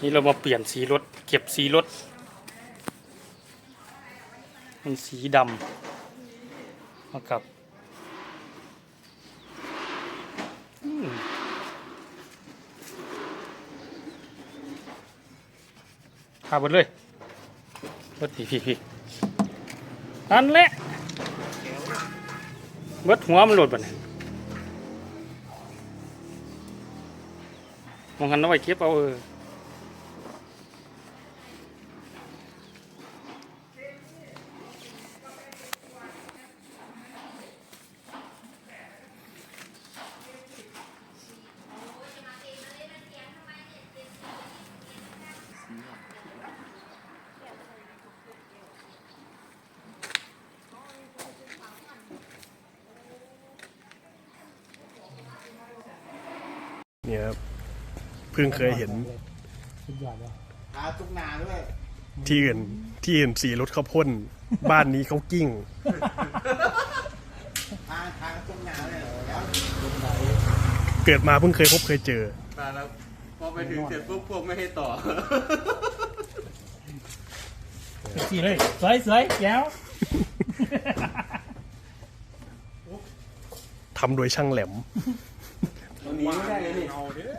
นี่เรามาเปลี่ยนสีรถ เก็บสีรถเป็นสีดำมากับอืมพาหมดเลยรถพี่พี่พี่นั่นแหละเบิดหัวมันหลดบัดนี้มองกันเอาไว้เก็บเอาเออ เนี่ยครับเพิ่งเคยเห็นหาทุกนาด้วยที่อื่นที่อื่นสีรถเขาพ่น บ้านนี้เขากิ้งทางทางทุกนาเลยแล้วเกิดมาเพิ่งเคยพบเคยเจอมาแล้วพอไปถึงเสร็จปุ๊บพวกไม่ให้ต่อสีเลยสวยสวยแก้วทำโดยช่างแหลม ตรง